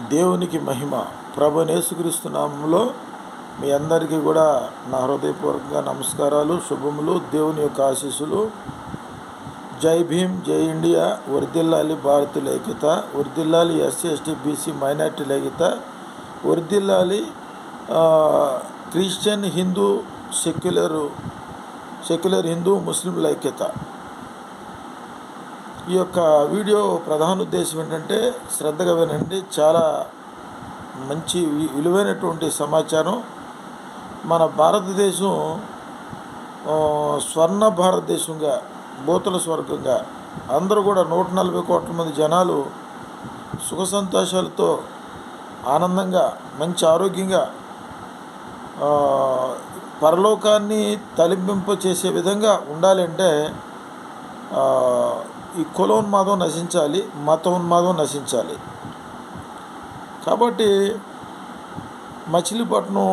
దేవునికి మహిమ. ప్రభు నేసుక్రీస్తునామంలో మీ అందరికీ కూడా నా హృదయపూర్వకంగా నమస్కారాలు శుభములు దేవుని యొక్క ఆశీస్సులు. జై భీమ్ జై ఇండియా వర్దిల్లాలి భారతీయుల ఐక్యత వర్దిల్లాలి ఎస్సీ ఎస్టీ బీసీ మైనార్టీల ఐక్యత వర్దిల్లాలి Christian Hindu secular secular Hindu ముస్లింల ఐక్యత ఈ యొక్క వీడియో ప్రధాన ఉద్దేశం ఏంటంటే శ్రద్ధగా వినండి. చాలా మంచి విలువైనటువంటి సమాచారం. మన భారతదేశం స్వర్ణ భారతదేశంగా భూతల స్వర్గంగా అందరూ కూడా నూట నలభై కోట్ల మంది జనాలు సుఖ సంతోషాలతో ఆనందంగా మంచి ఆరోగ్యంగా పరలోకాన్ని తలింపింప చేసే విధంగా ఉండాలంటే ఈ కులోన్మాదం నశించాలి మతోన్మాదం నశించాలి. కాబట్టి మచిలీపట్నం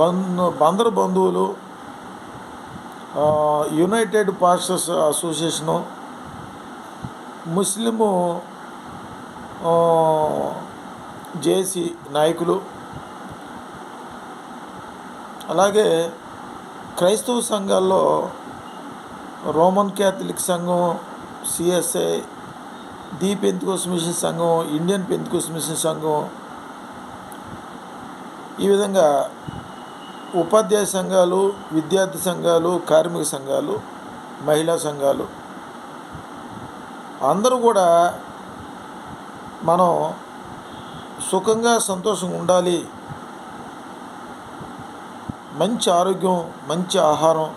బంధు బందరు బంధువులు united pastors association Muslim J C నాయకులు అలాగే క్రైస్తవ సంఘాల్లో రోమన్ క్యాథలిక్ సంఘం C S I the Pentecost mission సంఘం ఇండియన్ పెంతుకోస్ మిషన్ సంఘం. ఈ విధంగా ఉపాధ్యాయ సంఘాలు విద్యార్థి సంఘాలు కార్మిక సంఘాలు మహిళా సంఘాలు అందరూ కూడా మనం సుఖంగా సంతోషంగా ఉండాలి. మంచి ఆరోగ్యం మంచి ఆహారం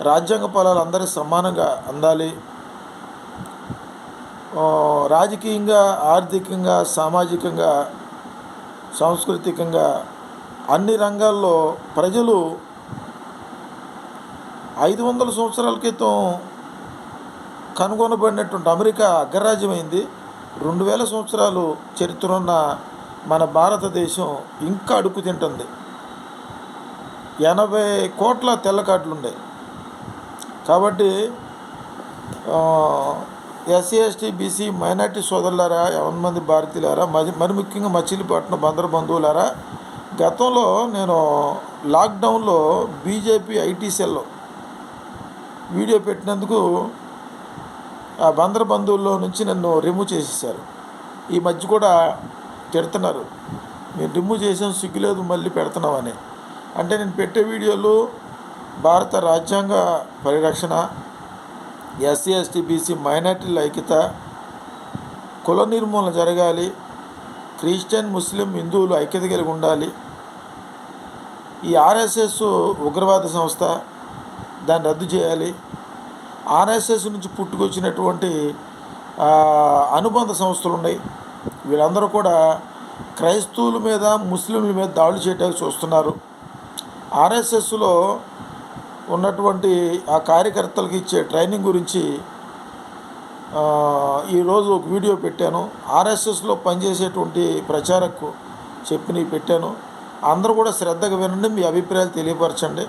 రాజ్యాంగ ఫలాలు అందరికీ సమానంగా అందాలి. రాజకీయంగా ఆర్థికంగా సామాజికంగా సాంస్కృతికంగా అన్ని రంగాల్లో ప్రజలు ఐదు వందల సంవత్సరాల క్రితం కనుగొనబడినటువంటి అమెరికా అగ్రరాజ్యమైంది. రెండు వేల సంవత్సరాలు చరిత్ర ఉన్న మన భారతదేశం ఇంకా అడుగు తింటుంది. ఎనభై కోట్ల తెల్లకాట్లు ఉన్నాయి కాబట్టి ఎస్సీ ఎస్టీ బీసీ మైనార్టీ సోదరులారా ఎవరి మంది భారతీయులారా మరి మరి ముఖ్యంగా మచిలీపట్నం బందరు బంధువులారా గతంలో నేను లాక్డౌన్లో బీజేపీ ఐటీ సెల్ వీడియో పెట్టినందుకు ఆ బందర బంధువుల్లో నుంచి నన్ను రిమూవ్ చేసేసారు ఈ మధ్య కూడా తిడుతున్నారు. నేను రిమూవ్ చేసాం సిగ్గులేదు మళ్ళీ పెడుతున్నామని. అంటే నేను పెట్టే వీడియోలు భారత రాజ్యాంగ పరిరక్షణ ఎస్సీ ఎస్టీ బీసీ మైనార్టీల ఐక్యత కుల నిర్మూలన జరగాలి. క్రిస్టియన్ ముస్లిం హిందువులు ఐక్యత కలిగి ఉండాలి. ఈ ఆర్ఎస్ఎస్ ఉగ్రవాద సంస్థ దాన్ని రద్దు చేయాలి. ఆర్ఎస్ఎస్ నుంచి పుట్టుకొచ్చినటువంటి అనుబంధ సంస్థలు ఉన్నాయి. వీళ్ళందరూ కూడా క్రైస్తవుల మీద ముస్లింల మీద దాడులు చేయడానికి చూస్తున్నారు. ఆర్ఎస్ఎస్లో ఉన్నటువంటి ఆ కార్యకర్తలకు ఇచ్చే ట్రైనింగ్ గురించి ఈరోజు ఒక వీడియో పెట్టాను. ఆర్ఎస్ఎస్లో పనిచేసేటువంటి ప్రచారకు చెప్పిన పెట్టాను. అందరూ కూడా శ్రద్ధగా వినండి మీ అభిప్రాయాలు తెలియపరచండి.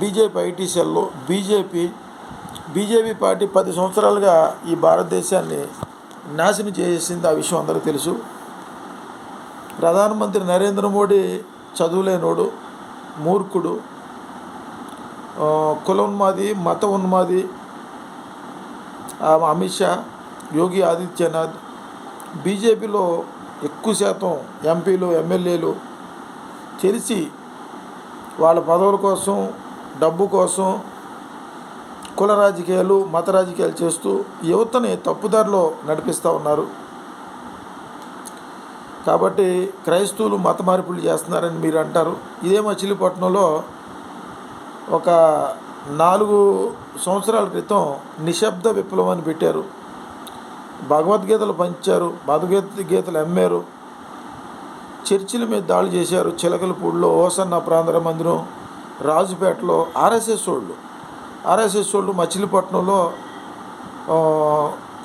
బీజేపీ ఐటీ సెల్లో బీజేపీ బీజేపీ పార్టీ పది సంవత్సరాలుగా ఈ భారతదేశాన్ని నాశనం చేసింది ఆ విషయం అందరికీ తెలుసు. ప్రధానమంత్రి నరేంద్ర మోడీ చదువులేనోడు మూర్ఖుడు కుల ఉన్మాది మత ఉన్మాది అమిత్ షా యోగి ఆదిత్యనాథ్ బీజేపీలో ఎక్కువ శాతం ఎంపీలు ఎమ్మెల్యేలు తెలిసి వాళ్ళ పదవుల కోసం డబ్బు కోసం కుల రాజకీయాలు మత రాజకీయాలు చేస్తూ యువతని తప్పుదారిలో నడిపిస్తూ ఉన్నారు. కాబట్టి క్రైస్తవులు మత మార్పులు చేస్తున్నారని మీరు అంటారు. ఇదే మచిలీపట్నంలో ఒక నాలుగు సంవత్సరాల క్రితం నిశ్శబ్ద విప్లవం అని పెట్టారు. భగవద్గీతలు పంచారు భగవద్గీతలు అమ్మారు చర్చిల మీద దాడి చేశారు చిలకలపూడిలో ఓసన్న ప్రాంతర మందిరం రాజుపేటలో ఆర్ఎస్ఎస్ వాళ్ళు. ఆర్ఎస్ఎస్ వాళ్ళు మచిలీపట్నంలో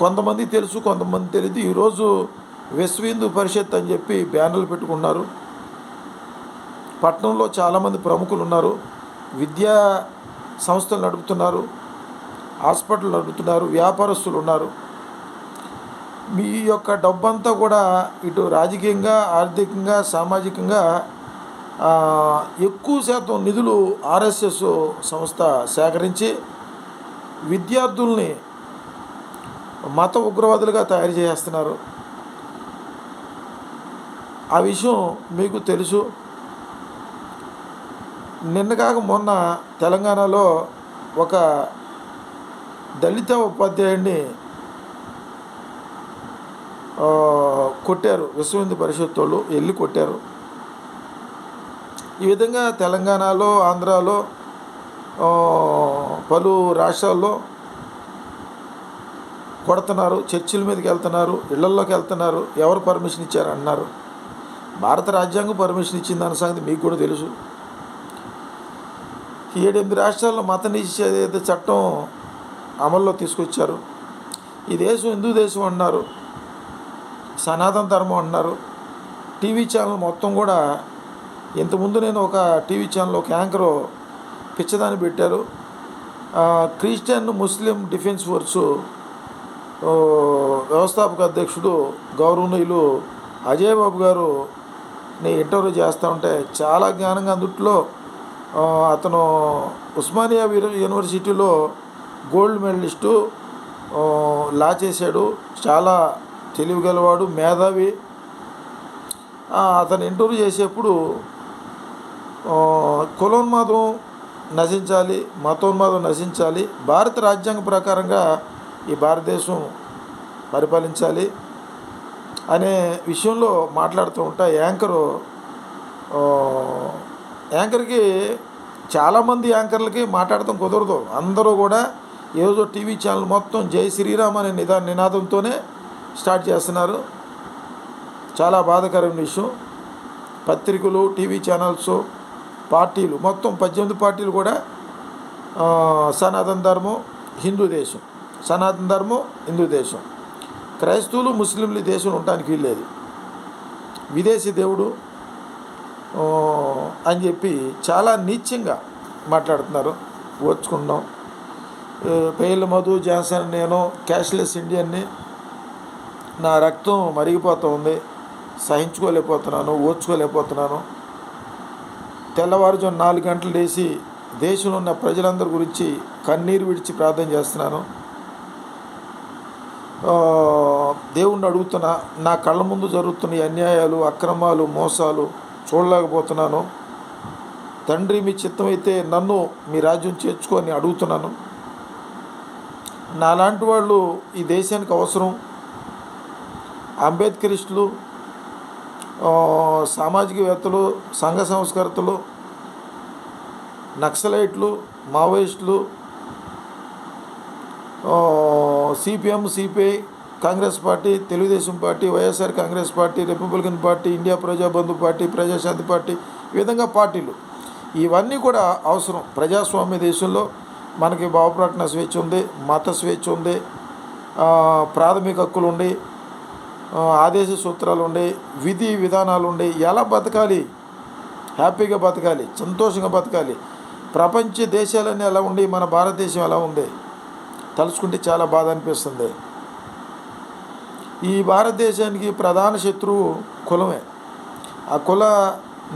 కొంతమంది తెలుసు కొంతమంది తెలియదు ఈరోజు విశ్వహిందూ పరిషత్ అని చెప్పి బ్యానర్లు పెట్టుకున్నారు పట్టణంలో చాలామంది ప్రముఖులు ఉన్నారు. విద్యా సంస్థలు నడుపుతున్నారు. హాస్పిటల్ నడుపుతున్నారు. వ్యాపారస్తులు ఉన్నారు. మీ యొక్క డబ్బంతా కూడా ఇటు రాజకీయంగా ఆర్థికంగా సామాజికంగా ఎక్కువ శాతం నిధులు ఆర్ఎస్ఎస్ సంస్థ సేకరించి విద్యార్థుల్ని మత ఉగ్రవాదులుగా తయారు చేస్తున్నారు. ఆ విషయం మీకు తెలుసు. నిన్న కాక మొన్న తెలంగాణలో ఒక దళిత ఉపాధ్యాయుడిని కొట్టారు. విశ్వ హిందూ పరిషత్ వాళ్ళు వెళ్ళి కొట్టారు. ఈ విధంగా తెలంగాణలో ఆంధ్రాలో పలు రాష్ట్రాల్లో కొడుతున్నారు. చర్చిల మీదకి వెళ్తున్నారు. ఇళ్ళల్లోకి వెళ్తున్నారు. ఎవరు పర్మిషన్ ఇచ్చారు? అన్నారు. భారత రాజ్యాంగం పర్మిషన్ ఇచ్చింది అన్న సంగతి మీకు కూడా తెలుసు. ఏడెనిమిది రాష్ట్రాల్లో మత నిషేధ చట్టం అమల్లో తీసుకొచ్చారు ఈ దేశం హిందూ దేశం అన్నారు సనాతన ధర్మం అన్నారు టీవీ ఛానల్ మొత్తం కూడా ఇంతకుముందు నేను ఒక టీవీ ఛానల్ ఒక యాంకరు పిచ్చదాన్ని పెట్టారు. క్రిస్టియన్ ముస్లిం డిఫెన్స్ ఫోర్సు వ్యవస్థాపక అధ్యక్షుడు గౌరవనీయులు అజయ్ బాబు గారు ఇంటర్వ్యూ చేస్తూ ఉంటే చాలా జ్ఞానంగా అందుట్లో అతను ఉస్మానియా యూనివర్సిటీలో గోల్డ్ మెడలిస్టు లా చేశాడు. చాలా తెలివిగలవాడు మేధావి. అతను ఇంటర్వ్యూ చేసేప్పుడు కులోన్మాదం నశించాలి మతోన్మాదం నశించాలి. భారత రాజ్యాంగ ప్రకారంగా ఈ భారతదేశం పరిపాలించాలి. అనే విషయంలో మాట్లాడుతూ ఉంటా. యాంకరు యాంకర్కి చాలామంది యాంకర్లకి మాట్లాడటం కుదరదు. అందరూ కూడా ఏదో టీవీ ఛానల్ మొత్తం జై శ్రీరామ్ అనే నిదా నినాదంతోనే స్టార్ట్ చేస్తున్నారు. చాలా బాధాకరమైన విషయం. పత్రికలు టీవీ ఛానల్స్ పార్టీలు మొత్తం పద్దెనిమిది పార్టీలు కూడా సనాతన ధర్మం హిందూ దేశం. సనాతన ధర్మం హిందూ దేశం. క్రైస్తవులు ముస్లింలు దేశం దేశంలో ఉండడానికి వీల్లేదు. విదేశీ దేవుడు అని చెప్పి చాలా నీచ్యంగా మాట్లాడుతున్నారు. ఓర్చుకున్నాం పేర్ల మధు జాన్సన్ నేను క్యాష్లెస్ ఇండియన్ని నా రక్తం మరిగిపోతూ ఉంది. సహించుకోలేకపోతున్నాను ఓర్చుకోలేకపోతున్నాను. తెల్లవారుజాము నాలుగు గంటలు లేచి దేశంలో ఉన్న ప్రజలందరి గురించి కన్నీరు విడిచి ప్రార్థన చేస్తున్నాను. దేవుణ్ణి అడుగుతున్నా నా కళ్ళ ముందు జరుగుతున్న ఈ అన్యాయాలు అక్రమాలు మోసాలు చూడలేకపోతున్నాను. తండ్రి మీ చిత్తమైతే నన్ను మీ రాజ్యం చేర్చుకొని అడుగుతున్నాను. నాలాంటి వాళ్ళు ఈ దేశానికి అవసరం. అంబేద్కరిస్టులు సామాజికవేత్తలు సంఘ సంస్కర్తలు నక్సలైట్లు మావోయిస్టులు C P M C P I Congress party Telugu Desam party Y S R Congress party Republican party India Prajabandhu party Prajashanti party ఈ విధంగా పార్టీలు. ఇవన్నీ కూడా అవసరం. ప్రజాస్వామ్య దేశంలో మనకి భావప్రకటన స్వేచ్ఛ ఉంది మత స్వేచ్ఛ ఉంది ప్రాథమిక హక్కులు ఉండి ఆదేశ సూత్రాలు ఉండి విధి విధానాలు ఉండి ఎలా బతకాలి? హ్యాపీగా బతకాలి సంతోషంగా బతకాలి. ప్రపంచ దేశాలన్నీ ఎలా ఉండి మన భారతదేశం ఎలా ఉంది? తలుచుకుంటే చాలా బాధ అనిపిస్తుంది. ఈ భారతదేశానికి ప్రధాన శత్రువు కులమే. ఆ కుల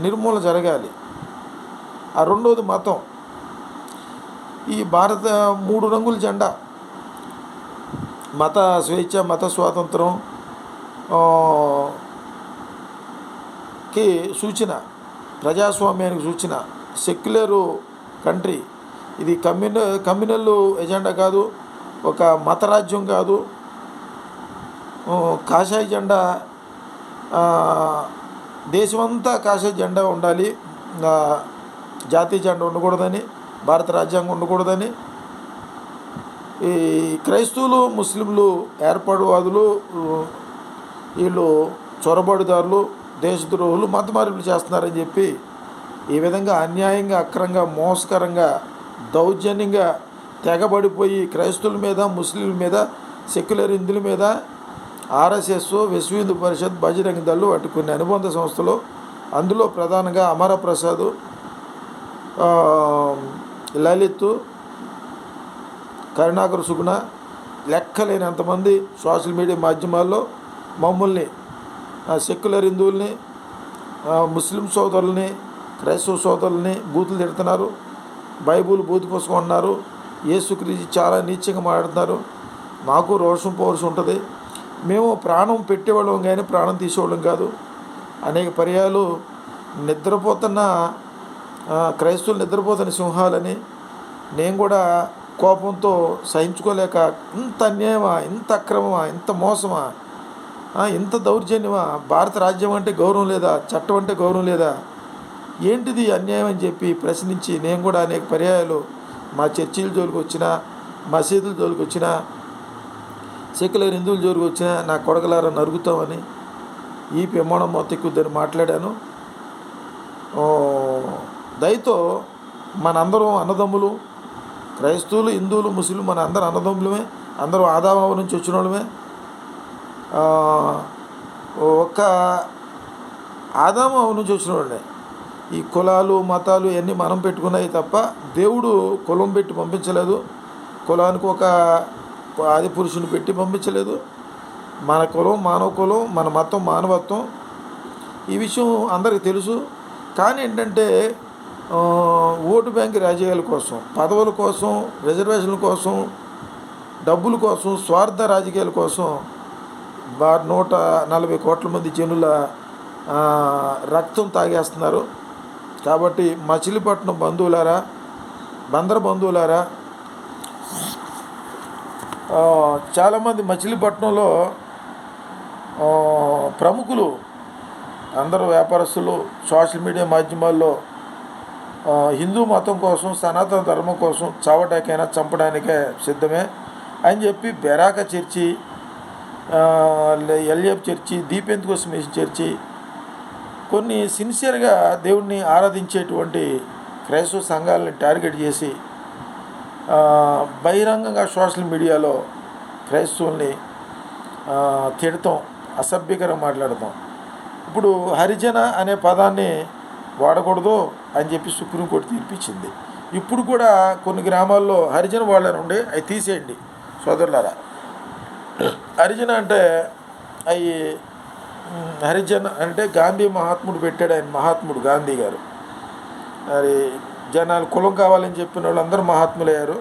నిర్మూలన జరగాలి. ఆ రెండోది మతం. ఈ భారత మూడు రంగుల జెండా. మత స్వేచ్ఛ మత స్వాతంత్రం కి సూచన ప్రజాస్వామ్యానికి సూచన. Secular country. ఇది కమ్యూన కమ్యూనల్ ఎజెండా కాదు. ఒక మతరాజ్యం కాదు. కాషాయ జెండా దేశమంతా కాషాయ జెండా ఉండాలి. జాతీయ జెండా ఉండకూడదని భారత రాజ్యాంగం ఉండకూడదని. ఈ క్రైస్తవులు ముస్లింలు ఏర్పాటువాదులు వీళ్ళు చొరబడిదారులు దేశద్రోహులు మత మార్పులు చేస్తున్నారని చెప్పి ఈ విధంగా అన్యాయంగా అక్రంగా మోసకరంగా దౌర్జన్యంగా తెగబడిపోయి క్రైస్తవుల మీద ముస్లింల మీద సెక్యులర్ హిందుల మీద ఆర్ఎస్ఎస్ విశ్వ హిందూ పరిషత్ బజరంగ దళ్ళు వాటి కొన్ని అనుబంధ సంస్థలు అందులో ప్రధానంగా అమరప్రసాద్ లలిత్ కరుణాకర్ సుగుణ లెక్కలేనంతమంది సోషల్ మీడియా మాధ్యమాల్లో మమ్మల్ని సెక్యులర్ హిందువుల్ని ముస్లిం సోదరుల్ని క్రైస్తవ సోదరుల్ని బూతులు తిడుతున్నారు బైబుల్ బూతు పుస్తకం యేసుక్రీజు చాలా నీచంగా మాట్లాడుతున్నారు. మాకు రోషం పోవలసి ఉంటుంది. మేము ప్రాణం పెట్టేవాళ్ళం కానీ ప్రాణం తీసేవాళ్ళం కాదు. అనేక పర్యాలు నిద్రపోతున్న క్రైస్తవులు నిద్రపోతున్న సింహాలని నేను కూడా కోపంతో సహించుకోలేక ఇంత అన్యాయమా ఇంత అక్రమమా ఇంత మోసమా ఇంత దౌర్జన్యమా భారత రాజ్యం అంటే గౌరవం లేదా చట్టం అంటే గౌరవం లేదా ఏంటిది అన్యాయం అని చెప్పి ప్రశ్నించి నేను కూడా అనేక పర్యాయాలు మా చర్చీల జోలికి వచ్చిన మసీదుల జోలికి వచ్చిన సెక్యులర్ హిందువుల జోలికి వచ్చిన నా కొడకలారా నరుగుతామని ఈ ప్రమాణం మొత్తం ఎక్కువ మాట్లాడాను. దయతో మనందరం అన్నదమ్ములు క్రైస్తవులు హిందువులు ముస్లిం మన అందరం అన్నదమ్ములమే అందరం ఆదాబాబు నుంచి వచ్చిన వాళ్ళమే. ఒక్క ఆదాబాబు నుంచి వచ్చిన వాళ్ళే. ఈ కులాలు మతాలు ఇవన్నీ మనం పెట్టుకున్నాయి తప్ప దేవుడు కులం పెట్టి పంపించలేదు. కులానికి ఒక ఆది పురుషుని పెట్టి పంపించలేదు. మన కులం మానవ కులం మన మతం మానవత్వం ఈ విషయం అందరికీ తెలుసు. కానీ ఏంటంటే ఓటు బ్యాంక్ రాజకీయాల కోసం పదవుల కోసం రిజర్వేషన్ల కోసం డబ్బుల కోసం స్వార్థ రాజకీయాల కోసం నూట నలభై కోట్ల మంది జనుల రక్తం తాగేస్తున్నారు. కాబట్టి మచిలీపట్నం బంధువులారా బందర బంధువులారా చాలామంది మచిలీపట్నంలో ప్రముఖులు అందరూ వ్యాపారస్తులు సోషల్ మీడియా మాధ్యమాల్లో హిందూ మతం కోసం సనాతన ధర్మం కోసం చావటాకైనా చంపడానికే సిద్ధమే అని చెప్పి Beraka church L F church దీపెంత్ కోసం చర్చి కొన్ని సిన్సియర్గా దేవుణ్ణి ఆరాధించేటువంటి క్రైస్తవ సంఘాలని టార్గెట్ చేసి బహిరంగంగా సోషల్ మీడియాలో క్రైస్తవుల్ని తిడతాం అసభ్యకరం మాట్లాడతాం. ఇప్పుడు హరిజన అనే పదాన్ని వాడకూడదు అని చెప్పి సుప్రీంకోర్టు తీర్పిచ్చింది. ఇప్పుడు కూడా కొన్ని గ్రామాల్లో హరిజన వాళ్ళని ఉండి అవి తీసేయండి సోదరులారా. హరిజన అంటే అవి హరిజన అంటే గాంధీ మహాత్ముడు పెట్టాడు ఆయన మహాత్ముడు గాంధీ గారు. మరి జనాలు కులం కావాలని చెప్పిన వాళ్ళు అందరూ మహాత్ములయ్యారు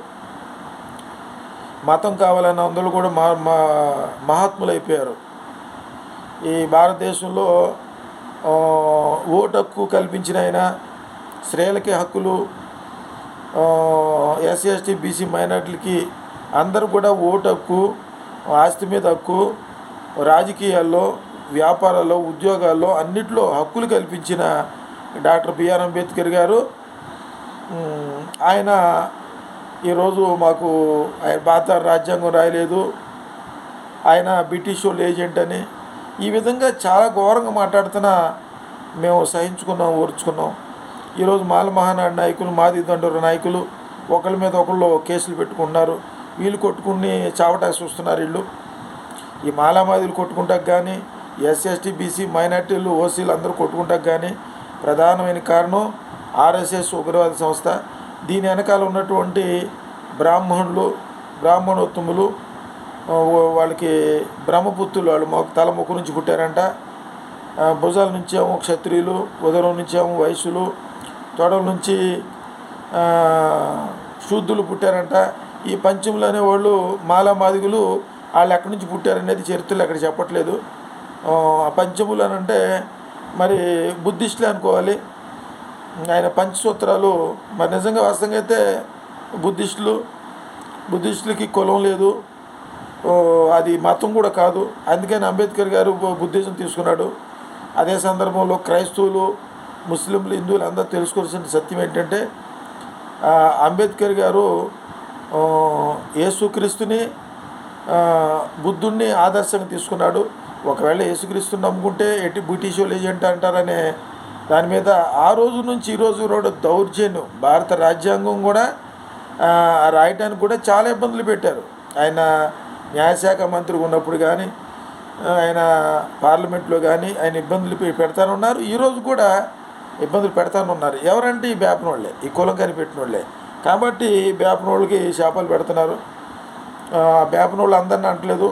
మతం కావాలన్న అందరూ కూడా మా మా మహాత్ములు అయిపోయారు. ఈ భారతదేశంలో ఓటు హక్కు కల్పించిన ఆయన స్త్రీలకి హక్కులు ఎస్సీ ఎస్టీ బీసీ మైనార్టీలకి అందరూ కూడా ఓటు హక్కు ఆస్తి మీద హక్కు రాజకీయాల్లో వ్యాపారాల్లో ఉద్యోగాల్లో అన్నిట్లో హక్కులు కల్పించిన డాక్టర్ బిఆర్ అంబేద్కర్ గారు. ఆయన ఈరోజు మాకు ఆయన భారత రాజ్యాంగం రాయలేదు. ఆయన బ్రిటిష్ వాళ్ళు ఏజెంట్ అని. ఈ విధంగా చాలా ఘోరంగా మాట్లాడుతున్న మేము సహించుకున్నాం ఓర్చుకున్నాం. ఈరోజు మాల మహానాడు నాయకులు మాది దండూరు నాయకులు ఒకళ్ళ మీద ఒకళ్ళు కేసులు పెట్టుకుంటున్నారు. వీళ్ళు కొట్టుకుని చావటానికి చూస్తున్నారు వీళ్ళు. ఈ మాలామాదిలు కొట్టుకుంటాకు కానీ ఎస్ఎస్టీ బీసీ మైనార్టీలు ఓసీలు అందరూ కొట్టుకుంటాం కానీ ప్రధానమైన కారణం ఆర్ఎస్ఎస్ ఉగ్రవాద సంస్థ. దీని వెనకాల ఉన్నటువంటి బ్రాహ్మణులు బ్రాహ్మణోత్తములు వాళ్ళకి బ్రహ్మపుత్రులు వాళ్ళు మొక్క తల మొక్కు నుంచి పుట్టారంట. భుజాల నుంచి ఏమో క్షత్రియులు ఉదరం నుంచి ఏమో వయసులు తొడల నుంచి ఆ, పుట్టారంట. ఈ పంచములు అనేవాళ్ళు మాలా మాదిగులు వాళ్ళు ఎక్కడి నుంచి పుట్టారనేది చరిత్రలు అక్కడ చెప్పట్లేదు. పంచములు అని అంటే మరి బుద్ధిస్టులే అనుకోవాలి. ఆయన పంచసూత్రాలు మరి నిజంగా వాస్తవంగా అయితే బుద్ధిస్టులు బుద్ధిస్టులకి కులం లేదు. అది మతం కూడా కాదు. అందుకని అంబేద్కర్ గారు బుద్ధిజం తీసుకున్నాడు. అదే సందర్భంలో క్రైస్తవులు ముస్లింలు హిందువులు అందరూ తెలుసుకోవాల్సిన సత్యం ఏంటంటే అంబేద్కర్ గారు యేసుక్రీస్తుని బుద్ధుణ్ణి ఆదర్శంగా తీసుకున్నాడు. ఒకవేళ యేసుక్రీస్తుని నమ్ముకుంటే ఎట్టి బ్రిటిష్ వాళ్ళు ఏజెంట్ అంటారనే దాని మీద ఆ రోజు నుంచి ఈరోజు రోడ్డు దౌర్జన్యం. భారత రాజ్యాంగం కూడా రాయటానికి కూడా చాలా ఇబ్బందులు పెట్టారు. ఆయన న్యాయశాఖ మంత్రి ఉన్నప్పుడు కానీ ఆయన పార్లమెంట్లో కానీ ఆయన ఇబ్బందులు పెడతానున్నారు ఈరోజు కూడా ఇబ్బందులు పెడతానున్నారు ఎవరంటే ఈ బేపనోళ్ళే ఈ కులం కనిపెట్టిన వాళ్ళే. కాబట్టి బేపనోళ్ళకి బేపన వాళ్ళకి శాపాలు పెడుతున్నారు. బేపనోళ్ళు అందరిని అంటలేదు.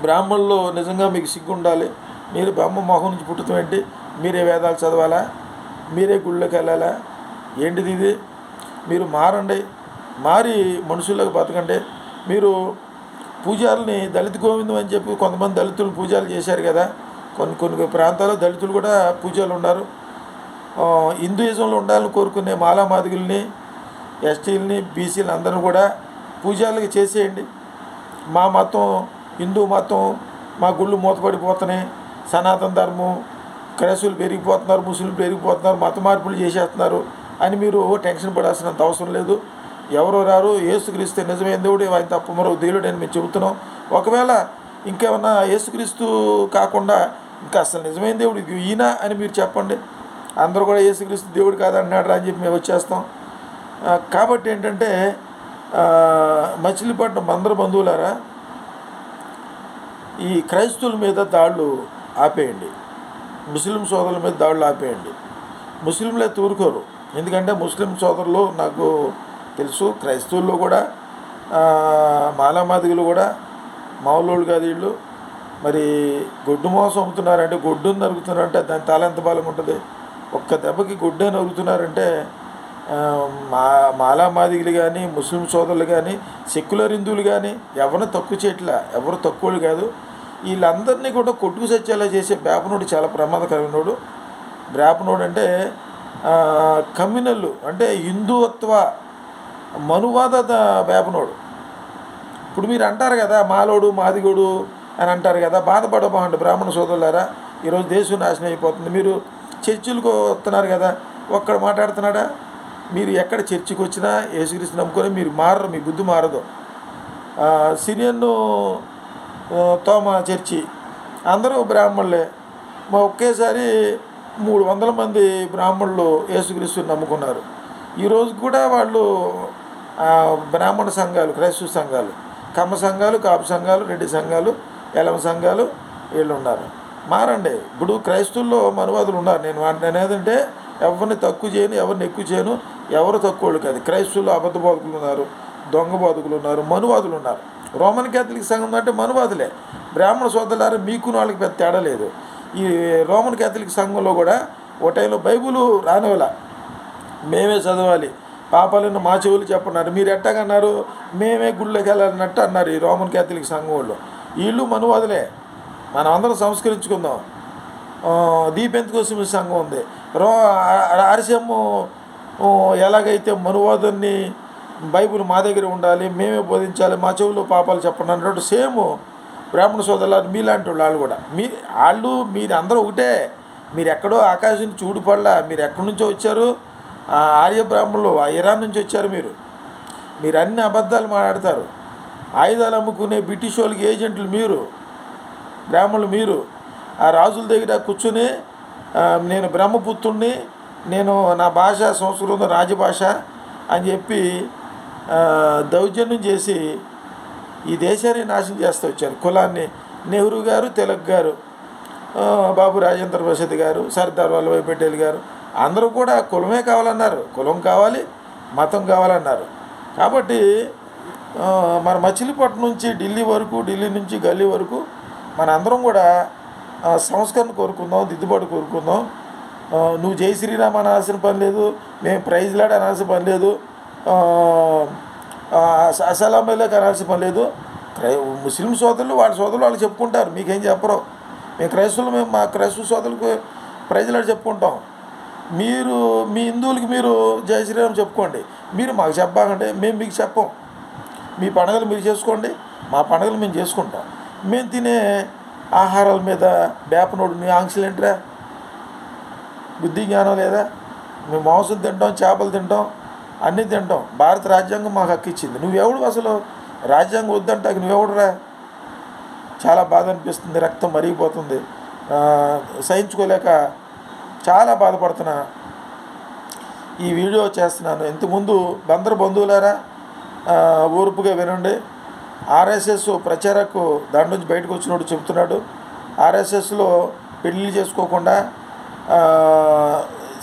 బ్రాహ్మణులు నిజంగా మీకు సిగ్గు ఉండాలి మీరు బ్రహ్మ మొహం నుంచి పుట్టుతాం ఏంటి? మీరే వేదాలు చదవాలా? మీరే గుళ్ళకి వెళ్ళాలా? ఏంటిది ఇది? మీరు మారండి. మారి మనుషులకు బతకండి. మీరు పూజారుల్ని దళిత గోవిందం అని చెప్పి కొంతమంది దళితులు పూజలు చేశారు కదా. కొన్ని కొన్ని ప్రాంతాల్లో దళితులు కూడా పూజలు ఉన్నారు. హిందూయిజంలో ఉండాలని కోరుకునే మాలామాదిగుల్ని ఎస్టీలని బీసీలు అందరూ కూడా పూజాలకు చేసేయండి. మా మతం హిందూ మతం మా గుళ్ళు మూతపడిపోతున్నాయి. సనాతన ధర్మం క్రైస్తువులు పెరిగిపోతున్నారు ముస్లింలు పెరిగిపోతున్నారు మత మార్పులు చేసేస్తున్నారు అని మీరు టెన్షన్ పడాల్సినంత అవసరం లేదు. ఎవరు రారు ఏసుక్రీస్తు నిజమైన దేవుడు ఆయన తప్ప మరో దేవుడు అని మేము చెబుతున్నాం. ఒకవేళ ఇంకేమన్నా ఏసుక్రీస్తు కాకుండా ఇంకా అసలు నిజమైన దేవుడు ఈయన అని మీరు చెప్పండి. అందరూ కూడా ఏసుక్రీస్తు దేవుడు కాదంటున్నాడు అని చెప్పి మేము వచ్చేస్తాం. కాబట్టి ఏంటంటే మచిలీపట్నం బందరు బంధువులారా ఈ క్రైస్తవుల మీద దాడులు ఆపేయండి. ముస్లిం సోదరుల మీద దాడులు ఆపేయండి. ముస్లింలే తూరుకోరు. ఎందుకంటే ముస్లిం సోదరులు నాకు తెలుసు క్రైస్తవుల్లో కూడా మాలామాదిగులు కూడా మావులోళ్ళు కాదు వీళ్ళు. మరి గొడ్డు మోసం అమ్ముతున్నారంటే గొడ్డుని నరుగుతున్నారంటే దాని తల ఎంత బలం ఉంటుంది? ఒక్క దెబ్బకి గొడ్డే నరుగుతున్నారంటే మా మాలామాదిగులు కానీ ముస్లిం సోదరులు కానీ సెక్యులర్ హిందువులు కానీ ఎవరిని తక్కువ చేయట్లా? ఎవరు తక్కువలు కాదు. వీళ్ళందరినీ కూడా కొట్టుకు సచ్చేలా చేసే బేపనోడు చాలా ప్రమాదకరమైనోడు బ్రాపనోడు అంటే ఆ, కమ్యూనల్ అంటే హిందువత్వ మనువాద వేపనోడు ఇప్పుడు మీరు అంటారు కదా మాలోడు మాదిగోడు అని అంటారు కదా బాధపడబోండి బ్రాహ్మణ సోదరులారా ఈరోజు దేశం నాశనం అయిపోతుంది. మీరు చర్చిలకు వస్తున్నారు కదా ఒక్కడ మాట్లాడుతున్నాడా? మీరు ఎక్కడ చర్చికి వచ్చినా యేసుక్రీస్తు నమ్ముకొని మీరు మారరు మీ బుద్ధి మారదు. సిరియన్ను తోమ చర్చి. అందరూ బ్రాహ్మణులే. మా ఒకేసారి మూడు వందల మంది బ్రాహ్మణులు యేసుక్రీస్తుని నమ్ముకున్నారు. ఈరోజు కూడా వాళ్ళు బ్రాహ్మణ సంఘాలు క్రైస్తవ సంఘాలు కమ్మ సంఘాలు కాపు సంఘాలు రెడ్డి సంఘాలు ఎలమ సంఘాలు వీళ్ళు ఉన్నారు మారండి. ఇప్పుడు క్రైస్తవుల్లో మనువాదులు ఉన్నారు. నేను నేను ఏదంటే ఎవరిని తక్కువ చేయను ఎవరిని ఎక్కువ చేయను ఎవరు తక్కువ కాదు. క్రైస్తువులు అబద్ధ బోధకులు ఉన్నారు దొంగ బోధకులు ఉన్నారు మనువాదులు ఉన్నారు. రోమన్ క్యాథలిక్ సంఘం అంటే మనువాదులే. బ్రాహ్మణ సోదరులారా మీకు వాళ్ళకి పెద్ద తేడా లేదు. ఈ రోమన్ క్యాథలిక్ సంఘంలో కూడా ఓ టైంలో బైబుల్ రానివల మేమే చదవాలి. పాపాలను మా చెవులు చెప్పన్నారు. మీరు ఎట్టాగన్నారు? మేమే గుళ్ళోకి వెళ్ళాలన్నట్టు అన్నారు ఈ రోమన్ క్యాథలిక్ సంఘం వాళ్ళు. వీళ్ళు మనువాదులే. మనం అందరం సంస్కరించుకుందాం దీపెంతకోసం సంఘం ఉంది. రో అరిసెమ్ము ఎలాగైతే మనువాదుని బైబుల్ మా దగ్గర ఉండాలి మేమే బోధించాలి మా చెవులు పాపాలు చెప్పండి అన్నట్టు సేమ్ బ్రాహ్మణ సోదరులు మీలాంటి వాళ్ళు వాళ్ళు కూడా. మీ వాళ్ళు మీరు అందరూ ఒకటే. మీరు ఎక్కడో ఆకాశం చూడుపడలా మీరు ఎక్కడి నుంచో వచ్చారు? ఆ ఆర్య బ్రాహ్మణులు ఆ ఇరాన్ నుంచి వచ్చారు మీరు. మీరు అన్ని అబద్ధాలు మాట్లాడతారు. ఆయుధాలు అమ్ముకునే బ్రిటిష్ వాళ్ళకి ఏజెంట్లు మీరు బ్రాహ్మణులు మీరు. ఆ రాజుల దగ్గర కూర్చుని నేను బ్రహ్మపుత్రుణ్ణి నేను నా భాష సంస్కృతం రాజభాష అని చెప్పి దౌర్జన్యం చేసి ఈ దేశాన్ని నాశనం చేస్తూ వచ్చారు. కులాన్ని నెహ్రూ గారు తిలక్ గారు బాబు రాజేంద్ర ప్రసాద్ గారు సర్దార్ వల్లభాయ్ పటేల్ గారు అందరూ కూడా కులమే కావాలన్నారు. కులం కావాలి మతం కావాలన్నారు. కాబట్టి మన మచిలీపట్నం నుంచి ఢిల్లీ వరకు ఢిల్లీ నుంచి గల్లీ వరకు మన అందరం కూడా సంస్కరణ కోరుకుందాం దిద్దుబాటు కోరుకుందాం. నువ్వు జై శ్రీరామ్ అనాల్సిన పని లేదు మేము ప్రైజ్లాడ అనాల్సిన పని లేదు ఆ, కనాల్సిన పని లేదు. క్రై ముస్లిం సోదరులు వాళ్ళ సోదరులు వాళ్ళు చెప్పుకుంటారు. మీకేం చెప్పరు. మేము క్రైస్తవులు మేము మా క్రైస్తవ సోదరులకు ప్రజలు చెప్పుకుంటాం. మీరు మీ హిందువులకి మీరు జయ శ్రీరామ్ చెప్పుకోండి. మీరు మాకు చెప్పాలంటే మేము మీకు చెప్పం. మీ పండుగలు మీరు చేసుకోండి. మా పండుగలు మేము చేసుకుంటాం. మేము తినే ఆహారాల మీద బేపనోడు నీ ఆంక్షలు ఏంటిరా? బుద్ధి జ్ఞానం లేదా? మేము మాంసం తింటాం చేపలు తింటాం. అన్నీ తింటాం. భారత రాజ్యాంగం మాకు హక్కు ఇచ్చింది. నువ్వెవడు అసలు? రాజ్యాంగం వద్దంటాక నువ్వెవడురా? చాలా బాధ అనిపిస్తుంది రక్తం మరిగిపోతుంది. సహించుకోలేక చాలా బాధపడుతున్నా. ఈ వీడియో చేస్తున్నాను. ఇంతకుముందు బందరు బంధువులారా ఊరుపుగా వినండి. ఆర్ఎస్ఎస్ ప్రచారకు దాని నుంచి బయటకు వచ్చినట్టు చెప్తున్నాడు ఆర్ఎస్ఎస్లో పెళ్ళి చేసుకోకుండా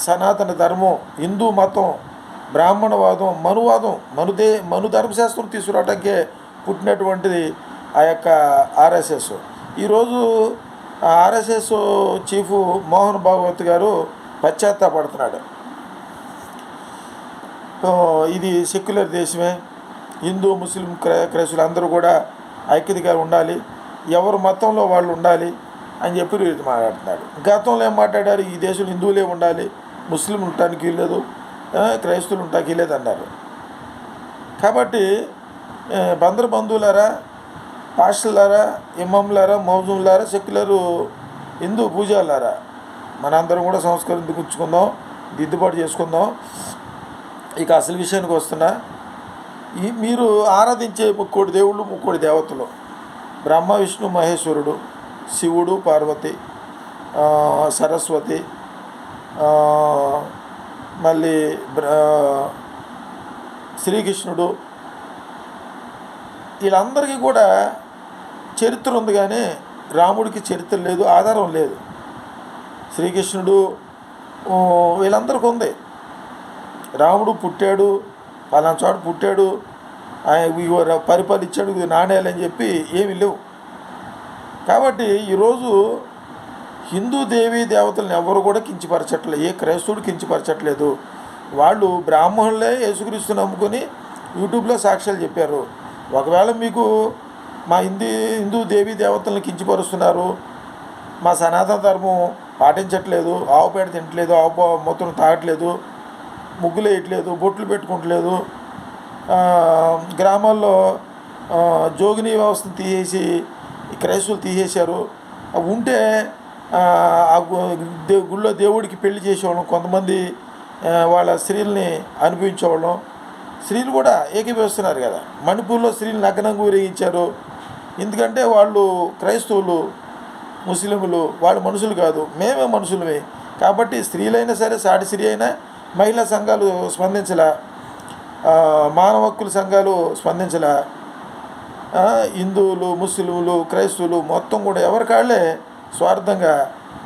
సనాతన ధర్మం హిందూ మతం బ్రాహ్మణవాదం మనువాదం మనుదే మను ధర్మశాస్త్రం తీసుకురావటానికే పుట్టినటువంటిది ఆ యొక్క ఆర్ఎస్ఎస్. ఈరోజు ఆర్ఎస్ఎస్ చీఫ్ మోహన్ భాగవత్ గారు పశ్చాత్తాపడుతున్నాడు. ఇది సెక్యులర్ దేశమే. హిందూ ముస్లిం క్రైస్తులు అందరూ కూడా ఐక్యతగా ఉండాలి. ఎవరు మతంలో వాళ్ళు ఉండాలి అని చెప్పి మాట్లాడుతున్నాడు. గతంలో ఏం మాట్లాడారు? ఈ దేశంలో హిందువులే ఉండాలి. ముస్లిం ఉండటానికి వీల్లేదు. క్రైస్తులు క్రైస్తువులు లేదన్నారు కాబట్టి బందరు బంధువులారా పాస్టర్లారా ఇమ్మంలారా మౌజులారా సెక్యులర్ హిందూ పూజలారా మనందరం కూడా సంస్కారం దిద్దుబాటు చేసుకుందాం. ఇక అసలు విషయానికి వస్తున్నా ఈ మీరు ఆరాధించే ముక్కోటి దేవుళ్ళు ముక్కోటి దేవతలు. బ్రహ్మ విష్ణు మహేశ్వరుడు శివుడు పార్వతి సరస్వతి మళ్ళీ శ్రీకృష్ణుడు. వీళ్ళందరికీ కూడా చరిత్ర ఉంది కానీ రాముడికి చరిత్ర లేదు ఆధారం లేదు. శ్రీకృష్ణుడు వీళ్ళందరికీ ఉంది. రాముడు పుట్టాడు పలానా చోట పుట్టాడు ఆయన పరిపాలిచ్చాడు పరిపాలించాడు ఇది నాణేలు అని చెప్పి ఏమీ లేవు. కాబట్టి ఈరోజు హిందూ దేవీ దేవతలను ఎవరు కూడా కించపరచట్లేదు ఏ క్రైస్తవుడు కించపరచట్లేదు. వాళ్ళు బ్రాహ్మణులే యేసుక్రీస్తు నమ్ముకొని యూట్యూబ్లో సాక్ష్యాలు చెప్పారు. ఒకవేళ మీకు మా హిందీ హిందూ దేవీ దేవతలను కించపరుస్తున్నారు మా సనాతన ధర్మం పాటించట్లేదు ఆవు పేడ తినట్లేదు ఆవు మొత్తం తాగట్లేదు ముగ్గులు వేయట్లేదు బొట్లు పెట్టుకోవట్లేదు గ్రామాల్లో జోగిని వ్యవస్థను తీసేసి ఈ క్రైస్తవులు తీసేశారు. అవి ఉంటే గుళ్ళో దేవుడికి పెళ్ళి చేసేవాళ్ళం. కొంతమంది వాళ్ళ స్త్రీల్ని అనిపించేవాళ్ళం. స్త్రీలు కూడా ఏకీభవిస్తున్నారు కదా. మణిపూర్లో స్త్రీలు నగ్నంగా ఊరేగించారు. ఎందుకంటే వాళ్ళు క్రైస్తవులు ముస్లింలు వాళ్ళు మనుషులు కాదు. మేమే మనుషులమే. కాబట్టి స్త్రీలైనా సరే సాటి స్త్రీ అయినా మహిళా సంఘాలు స్పందించలా మానవ హక్కుల సంఘాలు స్పందించలా హిందువులు ముస్లింలు క్రైస్తవులు మొత్తం కూడా ఎవరి కాళ్ళే స్వార్థంగా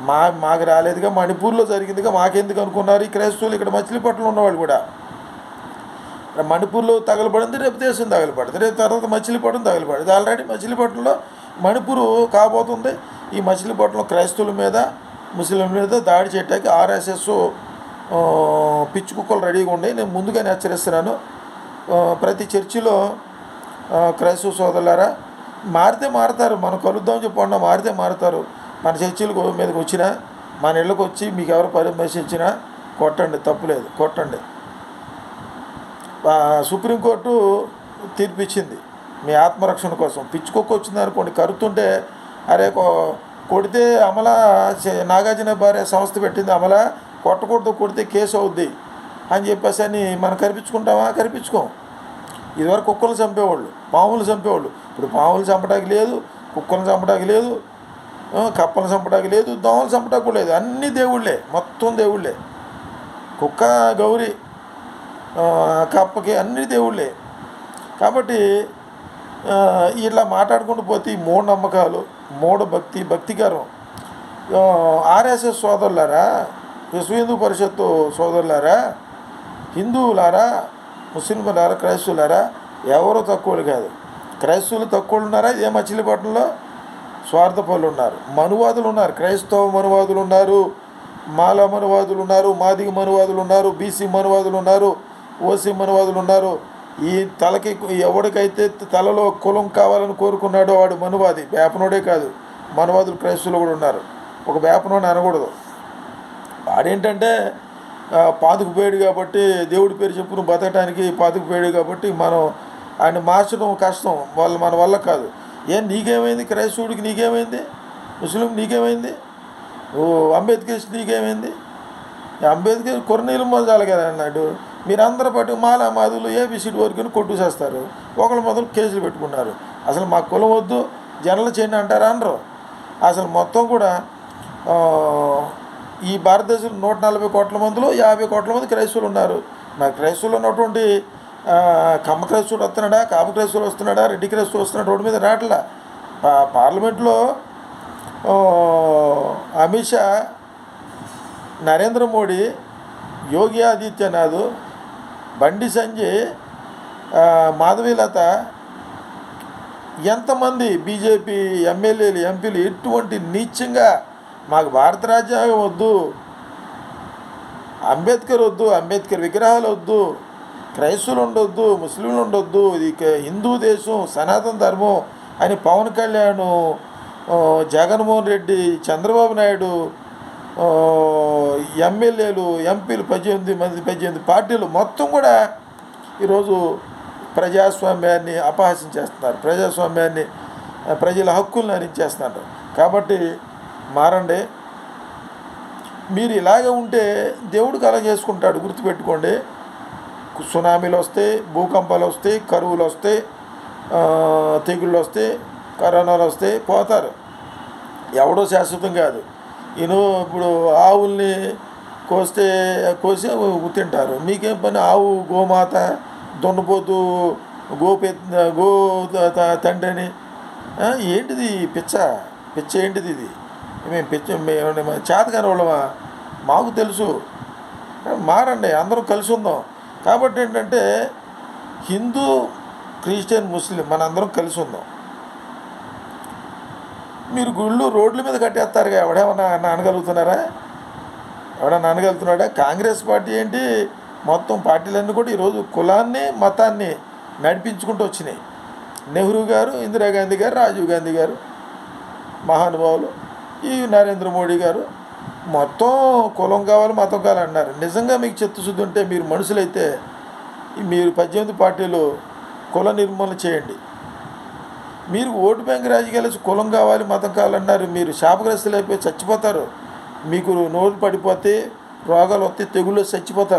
మా మాకు రాలేదుగా మణిపూర్లో జరిగిందిగా మాకెందుకు అనుకున్నారు? ఈ క్రైస్తవులు ఇక్కడ మచిలీపట్నంలో ఉన్నవాళ్ళు కూడా. మణిపూర్లో తగలబడింది రేపు దేశం తగలబడింది రేపు తర్వాత మచిలీపట్నం తగలబడింది. ఆల్రెడీ మచిలీపట్నంలో మణిపూర్ కాబోతుంది. ఈ మచిలీపట్నం క్రైస్తవుల మీద ముస్లింల మీద దాడి చేయటానికి ఆర్ఎస్ఎస్ పిచ్చి కుక్కలు రెడీగా ఉన్నాయి. నేను ముందుగానే హెచ్చరిస్తున్నాను. ప్రతి చర్చిలో క్రైస్తవ సోదరులారా మారితే మారుతారు. మనం కలుద్దాం చెప్పండి మారితే మారుతారు. మన చర్చిలకు మీదకి వచ్చినా మన ఇళ్ళకి వచ్చి మీకు ఎవరు పర్మిషన్ ఇచ్చినా కొట్టండి తప్పులేదు కొట్టండి. సుప్రీంకోర్టు తీర్పు ఇచ్చింది మీ ఆత్మరక్షణ కోసం. పిచ్చుకొక్క వచ్చింది అనుకోండి కరుతుంటే అరే కొడితే అమల నాగార్జున భార్య సంస్థ పెట్టింది అమల కొట్టకూడదు కొడితే కేసు అవుద్ది అని చెప్పేసి అని మనం కనిపించుకుంటామా కనిపించుకోం ఇదివరకు కుక్కలు చంపేవాళ్ళు పాములు చంపేవాళ్ళు. ఇప్పుడు పాములు చంపడానికి లేదు కుక్కలు చంపడానికి లేదు కప్పలు చంపడానికి లేదు దోమలు చంపడానికి లేదు. అన్ని దేవుళ్ళే మొత్తం దేవుళ్ళే. కుక్క గౌరీ కప్పకి అన్ని దేవుళ్ళే. కాబట్టి ఇలా మాట్లాడుకుంటూ పోతే ఈ మూఢనమ్మకాలు మూఢభక్తి భక్తికరం ఆర్ఎస్ఎస్ సోదరులారా విశ్వ హిందూ పరిషత్తు సోదరులారా హిందువులారా ముస్లింలారా క్రైస్తువులారా ఎవరు తక్కువలు కాదు. క్రైస్తవులు తక్కువలు ఉన్నారా? ఇదే మచిలీపట్నంలో? స్వార్థపరులు ఉన్నారు మనువాదులు ఉన్నారు క్రైస్తవ మనువాదులు ఉన్నారు మాల మనువాదులు ఉన్నారు మాదిగ మనువాదులు ఉన్నారు బీసీ మనువాదులు ఉన్నారు ఓసీ మనువాదులు ఉన్నారు ఈ తలకి ఎవడికైతే తలలో కులం కావాలని కోరుకున్నాడో వాడు మనువాది. వేపనోడే కాదు. మనువాదులు క్రైస్తవులు కూడా ఉన్నారు. ఒక వేపనోని అనకూడదు. వాడేంటంటే పాతుకుపోయాడు పాదుకు కాబట్టి దేవుడి పేరు చెప్పుకుని బతకడానికి పాతుకుపోయాడు కాబట్టి మనం ఆయన మార్చడం కష్టం. వాళ్ళు మన వల్ల కాదు. ఏం నీకేమైంది? క్రైస్తవుడికి నీకేమైంది? ముస్లిం నీకేమైంది? ఓ అంబేద్కర్ నీకేమైంది? అంబేద్కర్ కొరనీలు మొదలు అన్నాడు. మీరందరూ పాటు మాల మాదులు ఏబిసిడి వరకు కొట్టు చేస్తారు. ఒకళ్ళు మొదలు కేసులు పెట్టుకున్నారు. అసలు మా కులం వద్దు జనరల్ చేయండి అంటారా అనరు. అసలు మొత్తం కూడా ఈ భారతదేశంలో నూట నలభై కోట్ల మందిలో యాభై కోట్ల మంది క్రైస్తవులు ఉన్నారు. మరి క్రైస్తవులు ఉన్నటువంటి ఆ, వస్తున్నాడా కాపు వస్తున్నాడా రెడ్డి వస్తున్నాడు రోడ్డు మీద రావట్లా. పా- పార్లమెంట్లో అమిత్ షా నరేంద్ర మోడీ యోగి ఆదిత్యనాథ్ బండి సంజయ్ మాధవీలత ఎంతమంది బీజేపీ ఎమ్మెల్యేలు ఎంపీలు ఎటువంటి నీచంగా మాకు భారత రాజ్యాంగం వద్దు అంబేద్కర్ వద్దు అంబేద్కర్ విగ్రహాలు వద్దు క్రైస్తవులు ఉండొద్దు ముస్లింలు ఉండొద్దు ఇది హిందూ దేశం సనాతన ధర్మం అని పవన్ కళ్యాణ్ జగన్మోహన్ రెడ్డి చంద్రబాబు నాయుడు ఎమ్మెల్యేలు ఎంపీలు పద్దెనిమిది మంది పద్దెనిమిది పార్టీలు మొత్తం కూడా ఈరోజు ప్రజాస్వామ్యాన్ని అపహాసం చేస్తున్నారు. ప్రజాస్వామ్యాన్ని ప్రజల హక్కులను హరించేస్తున్నారు. కాబట్టి మారండి. మీరు ఇలాగే ఉంటే దేవుడికి అలా చేసుకుంటాడు గుర్తుపెట్టుకోండి. సునామీలు వస్తాయి భూకంపాలు వస్తాయి కరువులు వస్తాయి తెగుళ్ళు వస్తాయి కరోనాలు వస్తాయి పోతారు. ఎవడో శాశ్వతం కాదు. ఈయన ఇప్పుడు ఆవుల్ని కోస్తే కోసి తింటారు. మీకేం పని? ఆవు గోమాత దొండపోతు గోపె గో తండ్రిని. ఏంటిది పిచ్చ? పిచ్చ ఏంటిది ఇది? మేము పిచ్చ మేము చేతకాని వాళ్ళమా? మాకు తెలుసు. మారండి అందరూ కలిసి ఉందాం. కాబట్టి ఏంటంటే హిందూ క్రిస్టియన్ ముస్లిం మనందరం కలిసి ఉందాం మీరు గుళ్ళు రోడ్ల మీద కట్టేస్తారుగా ఎవడేమన్నా నానగలుగుతున్నారా? ఎవడన్నా నానగలుగుతున్నాడా? కాంగ్రెస్ పార్టీ ఏంటి? మొత్తం పార్టీలన్నీ కూడా ఈరోజు కులాన్ని మతాన్ని నడిపించుకుంటూ వచ్చినాయి. నెహ్రూ గారు ఇందిరాగాంధీ గారు రాజీవ్ గాంధీ గారు మహానుభావులు ఈ నరేంద్ర మోడీ గారు మొత్తం కులం కావాలి మతం కావాలి అన్నారు. నిజంగా మీకు చిత్తశుద్ధి ఉంటే మీరు మనుషులైతే మీరు పద్దెనిమిది పార్టీలు కుల నిర్మూలన చేయండి. మీరు ఓటు బ్యాంక్ రాజకీయాలు కులం కావాలి మతం కావాలన్నారు మీరు శాపగ్రస్తులు అయిపోయి చచ్చిపోతారు. మీకు నోరు పడిపోతే రోగాలు వస్తే తెగుళ్ళు చచ్చిపోతారు.